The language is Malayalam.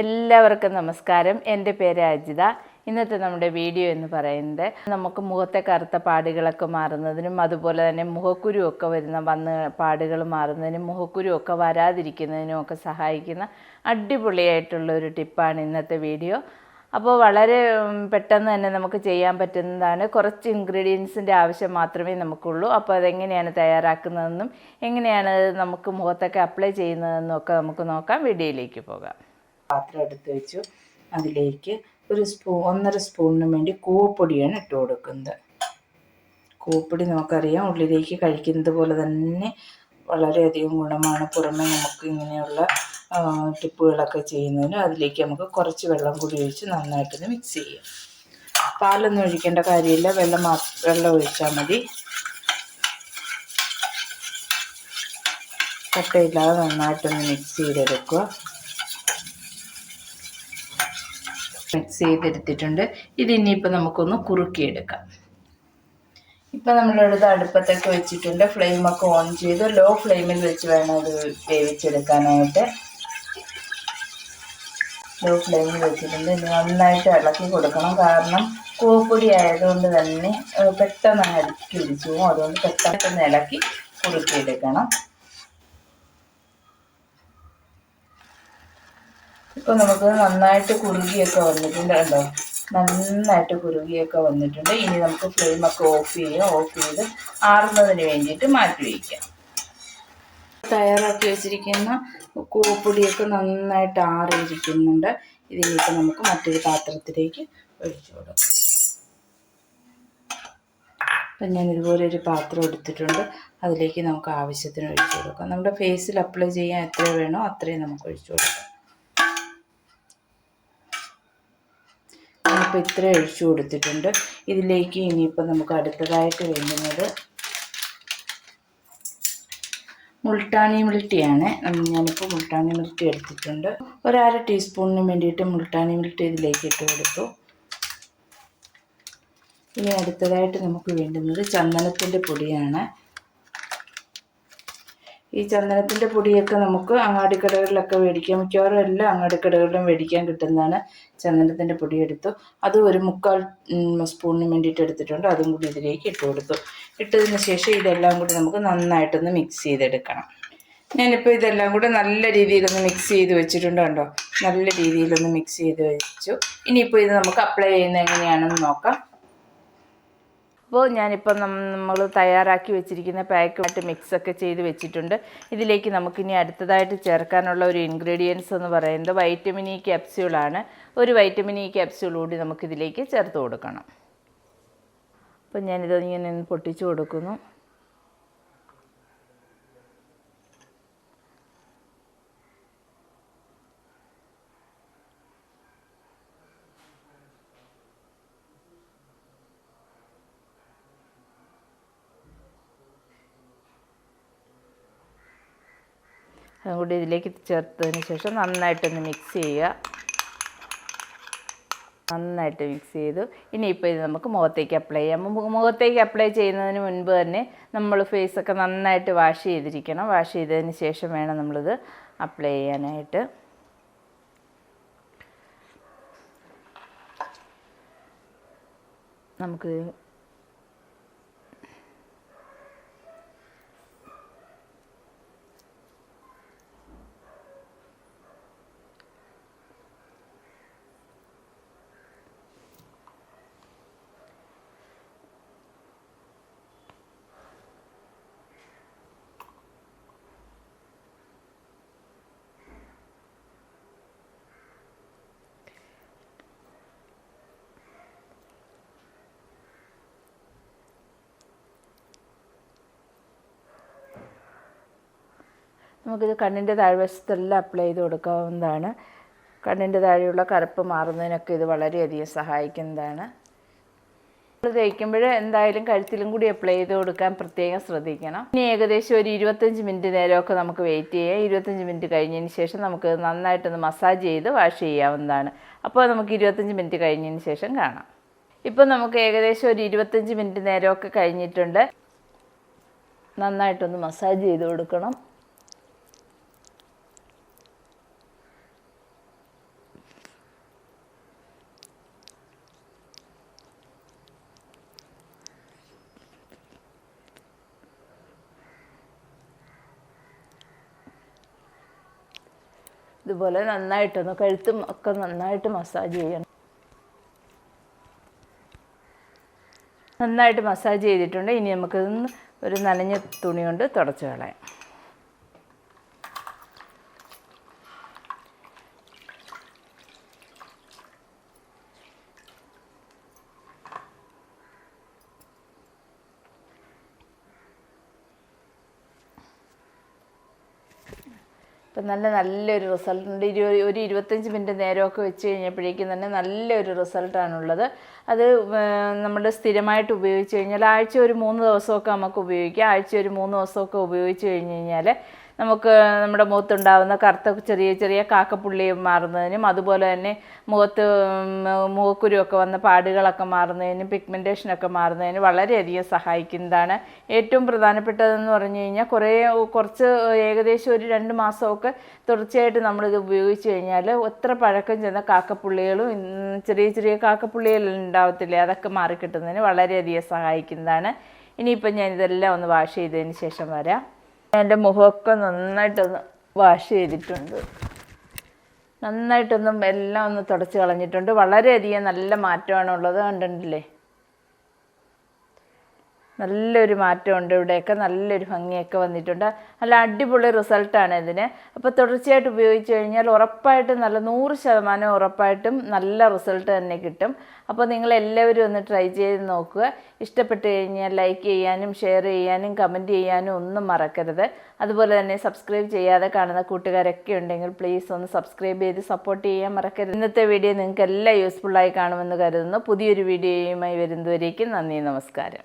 എല്ലാവർക്കും നമസ്കാരം. എന്റെ പേര് അജിത. ഇന്നത്തെ നമ്മുടെ വീഡിയോ എന്ന് പറയുന്നത് നമുക്ക് മുഖത്തെ കറുത്ത പാടുകളൊക്കെ മാറുന്നതിനും അതുപോലെ തന്നെ മുഖക്കുരുവൊക്കെ വരുന്ന വന്ന് പാടുകൾ മാറുന്നതിനും മുഖക്കുരുവൊക്കെ വരാതിരിക്കുന്നതിനും ഒക്കെ സഹായിക്കുന്ന അടിപൊളിയായിട്ടുള്ള ഒരു ടിപ്പാണ് ഇന്നത്തെ വീഡിയോ. അപ്പോൾ വളരെ പെട്ടെന്ന് തന്നെ നമുക്ക് ചെയ്യാൻ പറ്റുന്നതാണ്. കുറച്ച് ഇൻഗ്രീഡിയൻസിന്റെ ആവശ്യം മാത്രമേ നമുക്കുള്ളൂ. അപ്പോൾ അതെങ്ങനെയാണ് തയ്യാറാക്കുന്നതെന്നും എങ്ങനെയാണ് നമുക്ക് മുഖത്തൊക്കെ അപ്ലൈ ചെയ്യുന്നതെന്നും ഒക്കെ നമുക്ക് നോക്കാം. വീഡിയോയിലേക്ക് പോകാം. പാത്രം എടുത്ത് വെച്ചു. അതിലേക്ക് ഒരു സ്പൂ ഒന്നര സ്പൂണിന് വേണ്ടി കൂവപ്പൊടിയാണ് ഇട്ട് കൊടുക്കുന്നത്. കൂവപ്പൊടി നമുക്കറിയാം ഉള്ളിലേക്ക് കഴിക്കുന്നത് പോലെ തന്നെ വളരെയധികം ഗുണമാണ്. പുറമെ നമുക്ക് ഇങ്ങനെയുള്ള ടിപ്പുകളൊക്കെ ചെയ്യുന്നതിന് അതിലേക്ക് നമുക്ക് കുറച്ച് വെള്ളം കൂടി ഒഴിച്ച് നന്നായിട്ടൊന്ന് മിക്സ് ചെയ്യാം. പാലൊന്നും ഒഴിക്കേണ്ട കാര്യമില്ല. വെള്ളം വെള്ളം ഒഴിച്ചാൽ മതി. കട്ടയില്ലാതെ നന്നായിട്ടൊന്ന് മിക്സ് ചെയ്തെടുക്കുക. മിക്സ് ചെയ്തെടുത്തിട്ടുണ്ട് ഇനിയിപ്പോൾ നമുക്കൊന്ന് കുറുക്കിയെടുക്കാം. ഇപ്പം നമ്മളിവിടെ അടുപ്പത്തൊക്കെ വെച്ചിട്ടുണ്ട്. ഫ്ലെയിമൊക്കെ ഓൺ ചെയ്ത്. ലോ ഫ്ലെയിമിൽ വെച്ച് വേണം ഇത് വേവിച്ചെടുക്കാനായിട്ട്. ലോ ഫ്ലെയിമിൽ വെച്ചിട്ടുണ്ട്. ഇത് നന്നായിട്ട് ഇളക്കി കൊടുക്കണം. കാരണം കൂപ്പൊടി ആയതുകൊണ്ട് തന്നെ പെട്ടെന്ന് അടുക്കി പിടിച്ചു അതുകൊണ്ട് പെട്ടെന്ന് ഇളക്കി കുറുക്കിയെടുക്കണം. ഇപ്പൊ നമുക്ക് നന്നായിട്ട് കുറുകിയൊക്കെ വന്നിട്ടുണ്ട് കണ്ടോ? നന്നായിട്ട് കുറുകിയൊക്കെ വന്നിട്ടുണ്ട്. ഇനി നമുക്ക് ഫ്ലെയിം ഒക്കെ ഓഫ് ചെയ്യുക ഓഫ് ചെയ്ത് ആറുന്നതിന് വേണ്ടിയിട്ട് മാറ്റി വയ്ക്കാം തയ്യാറാക്കി വെച്ചിരിക്കുന്ന കൂപ്പൊടിയൊക്കെ നന്നായിട്ട് ആറിയിരിക്കുന്നുണ്ട്. ഇതിലേക്ക് നമുക്ക് മറ്റൊരു പാത്രത്തിലേക്ക് ഒഴിച്ചു കൊടുക്കാം. അപ്പം ഞാൻ ഇതുപോലെ ഒരു പാത്രം എടുത്തിട്ടുണ്ട്. അതിലേക്ക് നമുക്ക് ആവശ്യത്തിന് ഒഴിച്ചു കൊടുക്കാം. നമ്മുടെ ഫേസിൽ അപ്ലൈ ചെയ്യാൻ എത്ര വേണോ അത്രയും നമുക്ക് ഒഴിച്ചു കൊടുക്കാം. ഞാനിപ്പോൾ ഇത്ര ഒഴിച്ചു കൊടുത്തിട്ടുണ്ട്. ഇതിലേക്ക് ഇനിയിപ്പോൾ നമുക്ക് അടുത്തതായിട്ട് വേണ്ടുന്നത് മുൾട്ടാണി മിൽട്ടിയാണ്. ഞാനിപ്പോൾ മുൾട്ടാണി മിൽട്ടി എടുത്തിട്ടുണ്ട്. ഒരര ടീസ്പൂണിന് വേണ്ടിയിട്ട് മുൾട്ടാണി മിൽട്ടി ഇതിലേക്ക് ഇട്ട് കൊടുത്തു. ഇനി അടുത്തതായിട്ട് നമുക്ക് വേണ്ടുന്നത് ചന്ദനത്തിന്റെ പൊടിയാണ്. ഈ ചന്ദനത്തിന്റെ പൊടിയൊക്കെ നമുക്ക് അങ്ങാടിക്കടകളിലൊക്കെ മേടിക്കാം. മിക്കവാറും എല്ലാ അങ്ങാടിക്കടകളിലും മേടിക്കാൻ കിട്ടുന്നതാണ് ചന്ദനത്തിന്റെ പൊടി എടുത്തു അത് ഒരു മുക്കാൽ സ്പൂണിന് വേണ്ടിയിട്ട് എടുത്തിട്ടുണ്ട്. അതും കൂടി ഇതിലേക്ക് ഇട്ട് കൊടുത്തു. ഇട്ടതിന് ശേഷം ഇതെല്ലാം കൂടി നമുക്ക് നന്നായിട്ടൊന്ന് മിക്സ് ചെയ്തെടുക്കണം. ഞാനിപ്പോൾ ഇതെല്ലാം കൂടെ നല്ല രീതിയിലൊന്ന് മിക്സ് ചെയ്ത് വെച്ചിട്ടുണ്ട് കണ്ടോ? നല്ല രീതിയിലൊന്ന് മിക്സ് ചെയ്ത് വെച്ചു. ഇനിയിപ്പോൾ ഇത് നമുക്ക് അപ്ലൈ ചെയ്യുന്നത് എങ്ങനെയാണെന്ന് നോക്കാം. അപ്പോൾ ഞാനിപ്പോൾ നമ്മൾ തയ്യാറാക്കി വെച്ചിരിക്കുന്ന പാക്കുമായിട്ട് മിക്സൊക്കെ ചെയ്ത് വെച്ചിട്ടുണ്ട്. ഇതിലേക്ക് നമുക്കിനി അടുത്തതായിട്ട് ചേർക്കാനുള്ള ഒരു ഇൻഗ്രീഡിയൻസ് എന്ന് പറയുന്നത് വൈറ്റമിൻ ഇ ക്യാപ്സ്യൂളാണ് ഒരു വൈറ്റമിൻ ഇ ക്യാപ്സ്യൂൾ കൂടി നമുക്കിതിലേക്ക് ചേർത്ത് കൊടുക്കണം. അപ്പോൾ ഞാനിത് ഇങ്ങനെ പൊട്ടിച്ചു കൊടുക്കുന്നു. അതും കൂടി ഇതിലേക്ക് ചേർത്തതിന് ശേഷം നന്നായിട്ടൊന്ന് മിക്സ് ചെയ്യുക. നന്നായിട്ട് മിക്സ് ചെയ്തു. ഇനിയിപ്പോൾ ഇത് നമുക്ക് മുഖത്തേക്ക് അപ്ലൈ ചെയ്യാം. മുഖത്തേക്ക് അപ്ലൈ ചെയ്യുന്നതിന് മുൻപ് തന്നെ നമ്മൾ ഫേസൊക്കെ നന്നായിട്ട് വാഷ് ചെയ്തിരിക്കണം. വാഷ് ചെയ്തതിന് ശേഷം വേണം നമ്മളിത് അപ്ലൈ ചെയ്യാനായിട്ട്. നമുക്ക് നമുക്കിത് കണ്ണിന്റെ താഴ്വശത്തെല്ലാം അപ്ലൈ ചെയ്ത് കൊടുക്കാവുന്നതാണ്. കണ്ണിന്റെ താഴെയുള്ള കറുപ്പ് മാറുന്നതിനൊക്കെ ഇത് വളരെയധികം സഹായിക്കുന്നതാണ്. നമ്മൾ തേക്കുമ്പോൾ എന്തായാലും കഴുത്തിലും കൂടി അപ്ലൈ ചെയ്ത് കൊടുക്കാൻ പ്രത്യേകം ശ്രദ്ധിക്കണം. ഇനി ഏകദേശം ഒരു ഇരുപത്തഞ്ച് മിനിറ്റ് നേരമൊക്കെ നമുക്ക് വെയിറ്റ് ചെയ്യാം. ഇരുപത്തഞ്ച് മിനിറ്റ് കഴിഞ്ഞതിന് ശേഷം നമുക്ക് നന്നായിട്ടൊന്ന് മസാജ് ചെയ്ത് വാഷ് ചെയ്യാവുന്നതാണ്. അപ്പോൾ നമുക്ക് ഇരുപത്തഞ്ച് മിനിറ്റ് കഴിഞ്ഞതിന് ശേഷം കാണാം. ഇപ്പോൾ നമുക്ക് ഏകദേശം ഒരു ഇരുപത്തഞ്ച് മിനിറ്റ് നേരമൊക്കെ കഴിഞ്ഞിട്ടുണ്ട്. നന്നായിട്ടൊന്ന് മസാജ് ചെയ്ത് കൊടുക്കണം. ഇതുപോലെ നന്നായിട്ടൊന്ന് കഴുത്തും ഒക്കെ നന്നായിട്ട് മസാജ് ചെയ്യണം. നന്നായിട്ട് മസാജ് ചെയ്തിട്ടുണ്ട്. ഇനി നമുക്കിതൊന്ന് ഒരു നനഞ്ഞ തുണി കൊണ്ട് തുടച്ച് കളയാം. ഇപ്പം നല്ല നല്ലൊരു റിസൾട്ട് ഉണ്ട്. ഇരു ഒരു ഇരുപത്തഞ്ച് മിനിറ്റ് നേരമൊക്കെ വെച്ച് കഴിഞ്ഞപ്പോഴേക്കും തന്നെ നല്ലൊരു റിസൾട്ടാണുള്ളത് അത് നമ്മൾ സ്ഥിരമായിട്ട് ഉപയോഗിച്ച് കഴിഞ്ഞാൽ ആഴ്ച ഒരു മൂന്ന് ദിവസമൊക്കെ നമുക്ക് ഉപയോഗിക്കാം. ആഴ്ച ഒരു മൂന്ന് ദിവസമൊക്കെ ഉപയോഗിച്ച് കഴിഞ്ഞ് കഴിഞ്ഞാൽ നമുക്ക് നമ്മുടെ മുഖത്തുണ്ടാകുന്ന കറുത്ത ചെറിയ ചെറിയ കാക്കപ്പുള്ളി മാറുന്നതിനും അതുപോലെ തന്നെ മുഖത്ത് മുഖക്കുരുവൊക്കെ വന്ന പാടുകളൊക്കെ മാറുന്നതിനും പിഗ്മെന്റേഷനൊക്കെ മാറുന്നതിനും വളരെയധികം സഹായിക്കുന്നതാണ്. ഏറ്റവും പ്രധാനപ്പെട്ടതെന്ന് പറഞ്ഞു കഴിഞ്ഞാൽ കുറേ കുറച്ച് ഏകദേശം ഒരു രണ്ട് മാസമൊക്കെ തുടർച്ചയായിട്ട് നമ്മളിത് ഉപയോഗിച്ച് കഴിഞ്ഞാൽ എത്ര പഴക്കം ചെന്ന കാക്കപ്പുള്ളികളും ചെറിയ ചെറിയ കാക്കപ്പുള്ളികളും ഉണ്ടാവത്തില്ലേ? അതൊക്കെ മാറിക്കിട്ടുന്നതിന് വളരെയധികം സഹായിക്കുന്നതാണ്. ഇനിയിപ്പം ഞാനിതെല്ലാം ഒന്ന് വാഷ് ചെയ്തതിന് ശേഷം വരാം. എന്റെ മുഖമൊക്കെ നന്നായിട്ടൊന്ന് വാഷ് ചെയ്തിട്ടുണ്ട്. നന്നായിട്ടൊന്നും എല്ലാം ഒന്ന് തുടച്ച് കളഞ്ഞിട്ടുണ്ട്. വളരെയധികം നല്ല മാറ്റമാണുള്ളത് കണ്ടിട്ടില്ലേ? നല്ലൊരു മാറ്റമുണ്ട് ഇവിടെയൊക്കെ നല്ലൊരു ഭംഗിയൊക്കെ വന്നിട്ടുണ്ട്. നല്ല അടിപൊളി റിസൾട്ടാണ് ഇതിന്. അപ്പോൾ തുടർച്ചയായിട്ട് ഉപയോഗിച്ച് കഴിഞ്ഞാൽ ഉറപ്പായിട്ടും നല്ല നൂറ് ശതമാനം ഉറപ്പായിട്ടും നല്ല റിസൾട്ട് തന്നെ കിട്ടും. അപ്പോൾ നിങ്ങൾ എല്ലാവരും ഒന്ന് ട്രൈ ചെയ്ത് നോക്കുക. ഇഷ്ടപ്പെട്ട് കഴിഞ്ഞാൽ ലൈക്ക് ചെയ്യാനും ഷെയർ ചെയ്യാനും കമന്റ് ചെയ്യാനും ഒന്നും മറക്കരുത്. അതുപോലെ തന്നെ സബ്സ്ക്രൈബ് ചെയ്യാതെ കാണുന്ന കൂട്ടുകാരൊക്കെ ഉണ്ടെങ്കിൽ പ്ലീസ് ഒന്ന് സബ്സ്ക്രൈബ് ചെയ്ത് സപ്പോർട്ട് ചെയ്യാൻ മറക്കരുത്. ഇന്നത്തെ വീഡിയോ നിങ്ങൾക്ക് എല്ലാം യൂസ്ഫുള്ളായി കാണുമെന്ന് കരുതുന്നു. പുതിയൊരു വീഡിയോയുമായി വരുന്നതുവരേക്കും നന്ദി നമസ്കാരം.